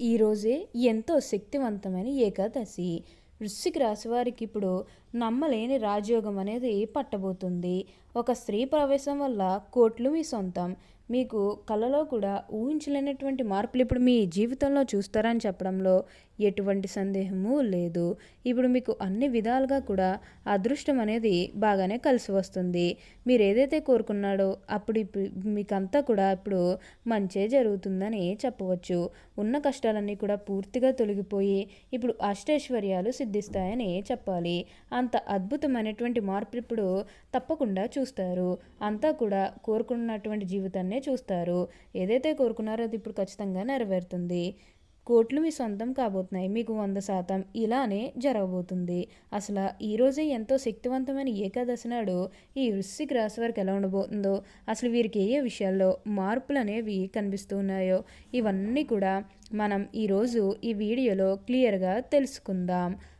ఈరోజే ఎంతో శక్తివంతమైన ఏకాదశి. వృశ్చిక రాశి వారికి ఇప్పుడు నమ్మలేని రాజయోగం అనేది పట్టబోతుంది. ఒక స్త్రీ ప్రవేశం వల్ల కోట్లు మీ సొంతం. మీకు కళలో కూడా ఊహించలేనటువంటి మార్పులు ఇప్పుడు మీ జీవితంలో చూస్తారని చెప్పడంలో ఎటువంటి సందేహము లేదు. ఇప్పుడు మీకు అన్ని విధాలుగా కూడా అదృష్టం అనేది బాగానే కలిసి వస్తుంది. మీరు ఏదైతే కోరుకున్నాడో అప్పుడు మీకంతా కూడా ఇప్పుడు మంచే జరుగుతుందని చెప్పవచ్చు. ఉన్న కష్టాలన్నీ కూడా పూర్తిగా తొలగిపోయి ఇప్పుడు అష్టైశ్వర్యాలు సిద్ధిస్తాయని చెప్పాలి. అంత అద్భుతమైనటువంటి మార్పు ఇప్పుడు తప్పకుండా చూస్తారు. అంతా కూడా కోరుకున్నటువంటి జీవితాన్ని చూస్తారు. ఏదైతే కోరుకున్నారో అది ఇప్పుడు ఖచ్చితంగా నెరవేరుతుంది. కోట్లు మీ సొంతం కాబోతున్నాయి. మీకు వంద శాతం ఇలానే జరగబోతుంది. అసలు ఈరోజే ఎంతో శక్తివంతమైన ఏకాదశి నాడు ఈ వృశ్చిక రాశి వారికి ఎలా ఉండబోతుందో అసలు వీరికి ఏ ఏ విషయాల్లో మార్పులు అనేవి కనిపిస్తూ ఉన్నాయో ఇవన్నీ కూడా మనం ఈరోజు ఈ వీడియోలో క్లియర్గా తెలుసుకుందాం.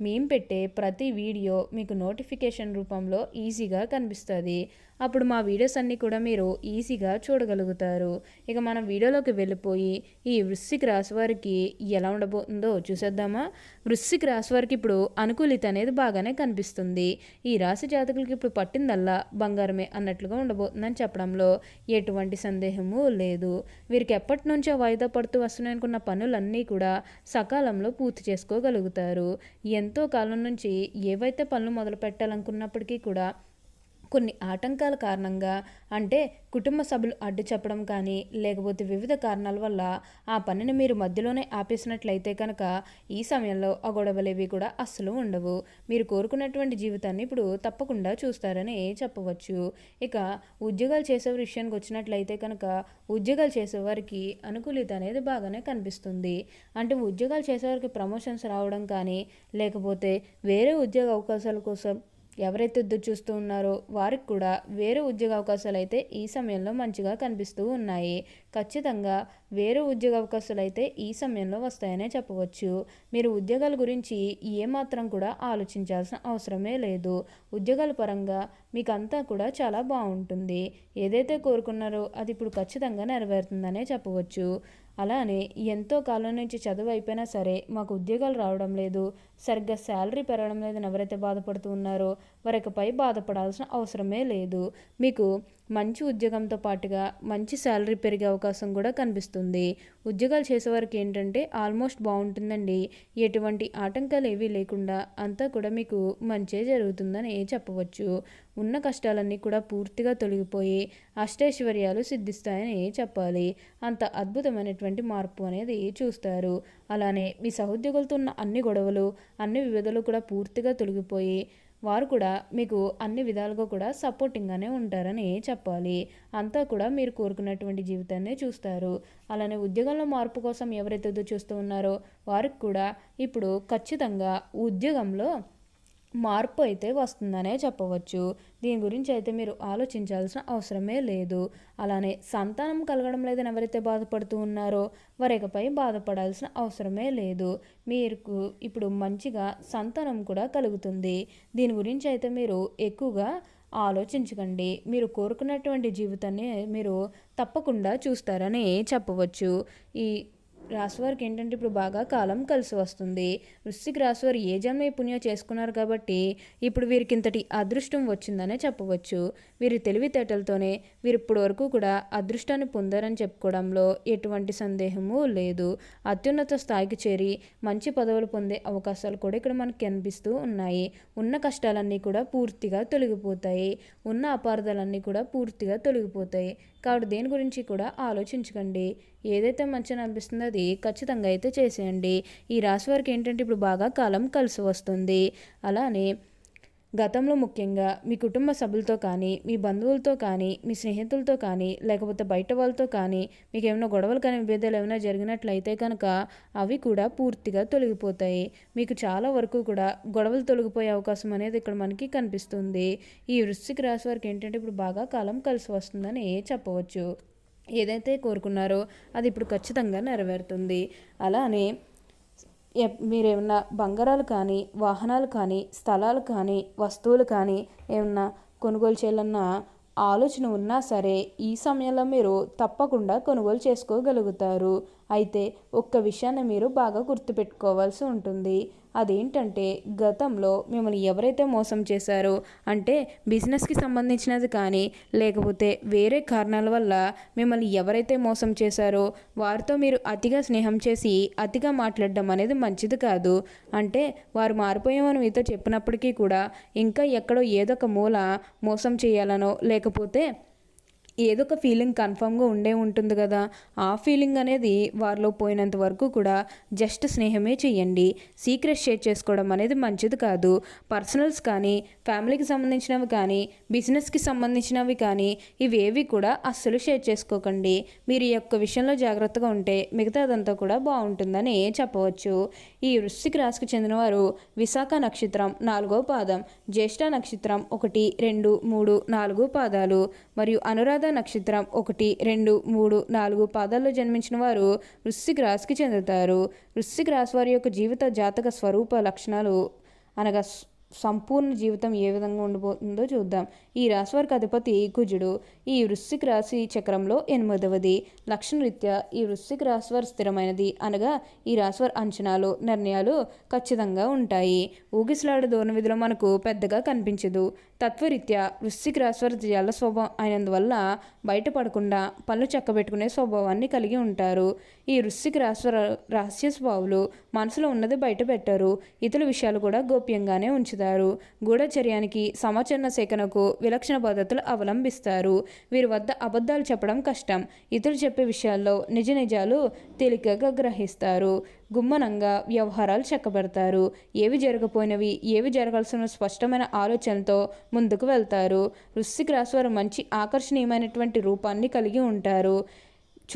మేము పెట్టే ప్రతి వీడియో మీకు నోటిఫికేషన్ రూపంలో ఈజీగా కనిపిస్తుంది. అప్పుడు మా వీడియోస్ అన్నీ కూడా మీరు ఈజీగా చూడగలుగుతారు. ఇక మనం వీడియోలోకి వెళ్ళిపోయి ఈ వృశ్చిక రాశి వారికి ఎలా ఉండబోతుందో చూసేద్దామా? వృశ్చిక రాశి వారికి ఇప్పుడు అనుకూలిత అనేది బాగానే కనిపిస్తుంది. ఈ రాశి జాతకులకి ఇప్పుడు పట్టిందల్లా బంగారమే అన్నట్లుగా ఉండబోతుందని చెప్పడంలో ఎటువంటి సందేహము లేదు. వీరికి ఎప్పటి నుంచో వాయిదా పడుతూ వస్తున్నాయనుకున్న పనులన్నీ కూడా సకాలంలో పూర్తి చేసుకోగలుగుతారు. ఎంత ఎంతో కాలం నుంచి ఏవైతే పనులు మొదలు పెట్టాలనుకున్నప్పటికీ కూడా కొన్ని ఆటంకాల కారణంగా అంటే కుటుంబ సభ్యులు అడ్డు చెప్పడం కానీ లేకపోతే వివిధ కారణాల వల్ల ఆ పనిని మీరు మధ్యలోనే ఆపేసినట్లయితే కనుక ఈ సమయంలో ఆ గొడవలేవి కూడా అస్సలు ఉండవు. మీరు కోరుకున్నటువంటి జీవితాన్ని ఇప్పుడు తప్పకుండా చూస్తారని చెప్పవచ్చు. ఇక ఉద్యోగాలు చేసే విషయానికి వచ్చినట్లయితే కనుక ఉద్యోగాలు చేసేవారికి అనుకూలిత అనేది బాగానే కనిపిస్తుంది. అంటే ఉద్యోగాలు చేసేవారికి ప్రమోషన్స్ రావడం కానీ లేకపోతే వేరే ఉద్యోగ అవకాశాల కోసం ఎవరైతే ఎదురు చూస్తూ ఉన్నారో వారికి కూడా వేరే ఉద్యోగ అవకాశాలు అయితే ఈ సమయంలో మంచిగా కనిపిస్తూ ఉన్నాయి. ఖచ్చితంగా వేరే ఉద్యోగ అవకాశాలు అయితే ఈ సమయంలో వస్తాయనే చెప్పవచ్చు. మీరు ఉద్యోగాల గురించి ఏమాత్రం కూడా ఆలోచించాల్సిన అవసరమే లేదు. ఉద్యోగాల పరంగా మీకు అంతా కూడా చాలా బాగుంటుంది. ఏదైతే కోరుకున్నారో అది ఇప్పుడు ఖచ్చితంగా నెరవేరుతుందనే చెప్పవచ్చు. అలానే ఎంతో కాలం నుంచి చదువు అయిపోయినా సరే మాకు ఉద్యోగాలు రావడం లేదు. సరిగ్గా శాలరీ పెరగడం లేదని ఎవరైతే బాధపడుతూ ఉన్నారో వారికపై బాధపడాల్సిన అవసరమే లేదు. మీకు మంచి ఉద్యోగంతో పాటుగా మంచి శాలరీ పెరిగే అవకాశం కూడా కనిపిస్తుంది. ఉద్యోగాలు చేసేవారికి ఏంటంటే ఆల్మోస్ట్ బాగుంటుందండి. ఎటువంటి ఆటంకాలు ఏవీ లేకుండా అంతా కూడా మీకు మంచే జరుగుతుందని చెప్పవచ్చు. ఉన్న కష్టాలన్నీ కూడా పూర్తిగా తొలగిపోయి అష్టైశ్వర్యాలు సిద్ధిస్తాయని చెప్పాలి. అంత అద్భుతమైనటువంటి మార్పు అనేది చూస్తారు. అలానే మీ సహోద్యోగులతో ఉన్న అన్ని గొడవలు అన్ని వివిధలు కూడా పూర్తిగా తొలగిపోయి వారు కూడా మీకు అన్ని విధాలుగా కూడా సపోర్టింగ్గానే ఉంటారని చెప్పాలి. అంతా కూడా మీరు కోరుకున్నటువంటి జీవితాన్ని చూస్తారు. అలానే ఉద్యోగంలో మార్పు కోసం ఎవరైతే చూస్తూ ఉన్నారో వారికి కూడా ఇప్పుడు ఖచ్చితంగా ఉద్యోగంలో మార్పు అయితే వస్తుందనే చెప్పవచ్చు. దీని గురించి అయితే మీరు ఆలోచించాల్సిన అవసరమే లేదు. అలానే సంతానం కలగడం లేదని ఎవరైతే బాధపడుతూ ఉన్నారో వారికపై బాధపడాల్సిన అవసరమే లేదు. మీకు ఇప్పుడు మంచిగా సంతానం కూడా కలుగుతుంది. దీని గురించి అయితే మీరు ఎక్కువగా ఆలోచించకండి. మీరు కోరుకున్నటువంటి జీవితాన్ని మీరు తప్పకుండా చూస్తారని చెప్పవచ్చు. ఈ రాశివారికి ఏంటంటే ఇప్పుడు బాగా కాలం కలిసి వస్తుంది. వృశ్చిక రాశివారు ఏ జన్మ పుణ్యం చేసుకున్నారు కాబట్టి ఇప్పుడు వీరికి ఇంతటి అదృష్టం వచ్చిందనే చెప్పవచ్చు. వీరి తెలివితేటలతోనే వీరు ఇప్పటి వరకు కూడా అదృష్టాన్ని పొందారని చెప్పుకోవడంలో ఎటువంటి సందేహము లేదు. అత్యున్నత స్థాయికి చేరి మంచి పదవులు పొందే అవకాశాలు కూడా ఇక్కడ మనకి కనిపిస్తూ ఉన్నాయి. ఉన్న కష్టాలన్నీ కూడా పూర్తిగా తొలగిపోతాయి. ఉన్న అపార్థాలన్నీ కూడా పూర్తిగా తొలగిపోతాయి. కాబట్టి దేని గురించి కూడా ఆలోచించకండి. ఏదైతే మంచిగా అనిపిస్తుందో అది ఖచ్చితంగా అయితే చేసేయండి. ఈ రాశి వారికి ఏంటంటే ఇప్పుడు బాగా కాలం కలిసి వస్తుంది. అలానే గతంలో ముఖ్యంగా మీ కుటుంబ సభ్యులతో కానీ మీ బంధువులతో కానీ మీ స్నేహితులతో కానీ లేకపోతే బయట వాళ్ళతో కానీ మీకు ఏమైనా గొడవలు కానీ విభేదాలు ఏమైనా జరిగినట్లయితే కనుక అవి కూడా పూర్తిగా తొలగిపోతాయి. మీకు చాలా వరకు కూడా గొడవలు తొలగిపోయే అవకాశం అనేది ఇక్కడ మనకి కనిపిస్తుంది. ఈ వృశ్చిక రాశి వారికి ఏంటంటే ఇప్పుడు బాగా కాలం కలిసి వస్తుందని చెప్పవచ్చు. ఏదైతే కోరుకున్నారో అది ఇప్పుడు ఖచ్చితంగా నెరవేరుతుంది. అలానే మీరేమన్నా బంగారాలు కానీ వాహనాలు కానీ స్థలాలు కానీ వస్తువులు కానీ ఏమన్నా కొనుగోలు చేయాలన్న ఆలోచన ఉన్నా సరే ఈ సమయంలో మీరు తప్పకుండా కొనుగోలు చేసుకోగలుగుతారు. అయితే ఒక్క విషయాన్ని మీరు బాగా గుర్తుపెట్టుకోవాల్సి ఉంటుంది. అదేంటంటే గతంలో మిమ్మల్ని ఎవరైతే మోసం చేశారో అంటే బిజినెస్కి సంబంధించినది కానీ లేకపోతే వేరే కారణాల వల్ల మిమ్మల్ని ఎవరైతే మోసం చేశారో వారితో మీరు అతిగా స్నేహం చేసి అతిగా మాట్లాడడం అనేది మంచిది కాదు. అంటే వారు మారిపోయామని మీతో చెప్పినప్పటికీ కూడా ఇంకా ఎక్కడో ఏదో ఒక మూల మోసం చేయాలనో లేకపోతే ఏదో ఒక ఫీలింగ్ కన్ఫామ్గా ఉండే ఉంటుంది కదా. ఆ ఫీలింగ్ అనేది వారిలో పోయినంత వరకు కూడా జస్ట్ స్నేహమే చేయండి. సీక్రెట్ షేర్ చేసుకోవడం అనేది మంచిది కాదు. పర్సనల్స్ కానీ ఫ్యామిలీకి సంబంధించినవి కానీ బిజినెస్కి సంబంధించినవి కానీ ఇవేవి కూడా అస్సలు షేర్ చేసుకోకండి. మీరు ఈ యొక్క విషయంలో జాగ్రత్తగా ఉంటే మిగతాదంతా కూడా బాగుంటుందని చెప్పవచ్చు. ఈ వృశ్చిక రాశికి చెందినవారు విశాఖ నక్షత్రం నాలుగో పాదం జ్యేష్ఠ నక్షత్రం ఒకటి రెండు మూడు నాలుగు పాదాలు మరియు అనురాధ నక్షత్రం ఒకటి రెండు మూడు నాలుగు పాదాల్లో జన్మించిన వారు వృశ్చిక రాశికి చెందుతారు. వృశ్చిక రాశి వారి యొక్క జీవిత జాతక స్వరూప లక్షణాలు అనగా సంపూర్ణ జీవితం ఏ విధంగా ఉండబోతుందో చూద్దాం. ఈ రాశి వారికి అధిపతి కుజుడు. ఈ వృశ్చిక రాశి చక్రంలో ఎనిమిదవది. లక్షణరీత్యా ఈ వృశ్చిక రాశి వారు స్థిరమైనది అనగా ఈ రాశి వారి అంచనాలు నిర్ణయాలు ఖచ్చితంగా ఉంటాయి. ఊగిసలాడ దూరం విధిలో మనకు పెద్దగా కనిపించదు. తత్వరీత్యా వృశ్చిక రాశి జల స్వభావం అయినందువల్ల బయటపడకుండా పనులు చక్కబెట్టుకునే స్వభావాన్ని కలిగి ఉంటారు. ఈ వృశ్చిక రాశి రహస్య స్వభావులు మనసులో ఉన్నది బయట పెట్టారు ఇతర విషయాలు కూడా గోప్యంగానే ఉంచుతారు. గూఢచర్యానికి సమాచార సేకరణకు విలక్షణ పద్ధతులు అవలంబిస్తారు. వీరి వద్ద అబద్ధాలు చెప్పడం కష్టం. ఇతరులు చెప్పే విషయాల్లో నిజ నిజాలు తేలికగా గ్రహిస్తారు. గుమ్మనంగా వ్యవహారాలు చక్కబెడతారు. ఏవి జరగపోయినవి ఏవి జరగాల్సిన స్పష్టమైన ఆలోచనతో ముందుకు వెళ్తారు. వృశ్చిక రాశి వారు మంచి ఆకర్షణీయమైనటువంటి రూపాన్ని కలిగి ఉంటారు.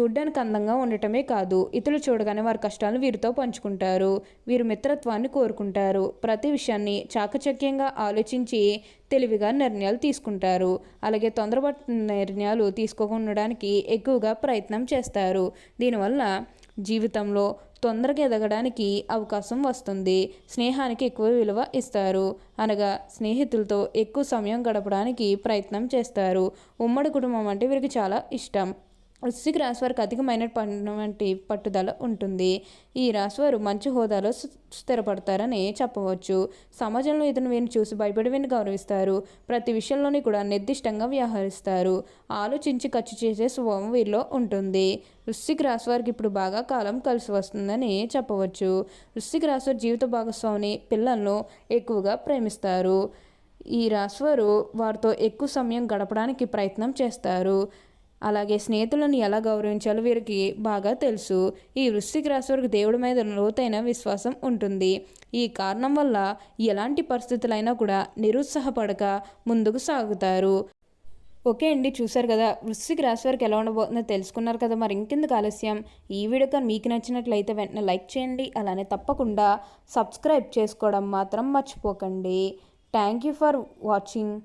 చూడ్డానికి అందంగా ఉండటమే కాదు ఇతరులు చూడగానే వారి కష్టాలను వీరితో పంచుకుంటారు. వీరు మిత్రత్వాన్ని కోరుకుంటారు. ప్రతి విషయాన్ని చాకచక్యంగా ఆలోచించి తెలివిగా నిర్ణయాలు తీసుకుంటారు. అలాగే తొందరపడి నిర్ణయాలు తీసుకోకుండడానికి ఎక్కువగా ప్రయత్నం చేస్తారు. దీనివల్ల జీవితంలో తొందరగా ఎదగడానికి అవకాశం వస్తుంది. స్నేహానికి ఎక్కువ విలువ ఇస్తారు. అనగా స్నేహితులతో ఎక్కువ సమయం గడపడానికి ప్రయత్నం చేస్తారు. ఉమ్మడి కుటుంబం అంటే వీరికి చాలా ఇష్టం. వృశ్చిక రాశి వారికి అధికమైనటువంటి పట్టుదల ఉంటుంది. ఈ రాశివారు మంచి హోదాలో స్థి- స్థిరపడతారని చెప్పవచ్చు. సమాజంలో ఇతను వీరిని చూసి భయపడి వీరిని గౌరవిస్తారు. ప్రతి విషయంలోని కూడా నిర్దిష్టంగా వ్యవహరిస్తారు. ఆలోచించి ఖర్చు చేసే స్వభావం వీరిలో ఉంటుంది. వృశ్చిక రాశి వారికి ఇప్పుడు బాగా కాలం కలిసి వస్తుందని చెప్పవచ్చు. వృశ్చిక రాశి వారి జీవిత భాగస్వామిని పిల్లలను ఎక్కువగా ప్రేమిస్తారు. ఈ రాశివారు వారితో ఎక్కువ సమయం గడపడానికి ప్రయత్నం చేస్తారు. అలాగే స్నేహితులను ఎలా గౌరవించాలో వీరికి బాగా తెలుసు. ఈ వృశ్చిక రాశి వారికి దేవుడి మీద లోతైన విశ్వాసం ఉంటుంది. ఈ కారణం వల్ల ఎలాంటి పరిస్థితులైనా కూడా నిరుత్సాహపడక ముందుకు సాగుతారు. ఓకే అండి చూసారు కదా వృశ్చిక రాశి వారికి ఎలా ఉండబోతుందో తెలుసుకున్నారు కదా. మరి ఇంకెందుకు ఆలస్యం? ఈ వీడియో కానీ మీకు నచ్చినట్లయితే వెంటనే లైక్ చేయండి. అలానే తప్పకుండా సబ్స్క్రైబ్ చేసుకోవడం మాత్రం మర్చిపోకండి. Thank you for watching.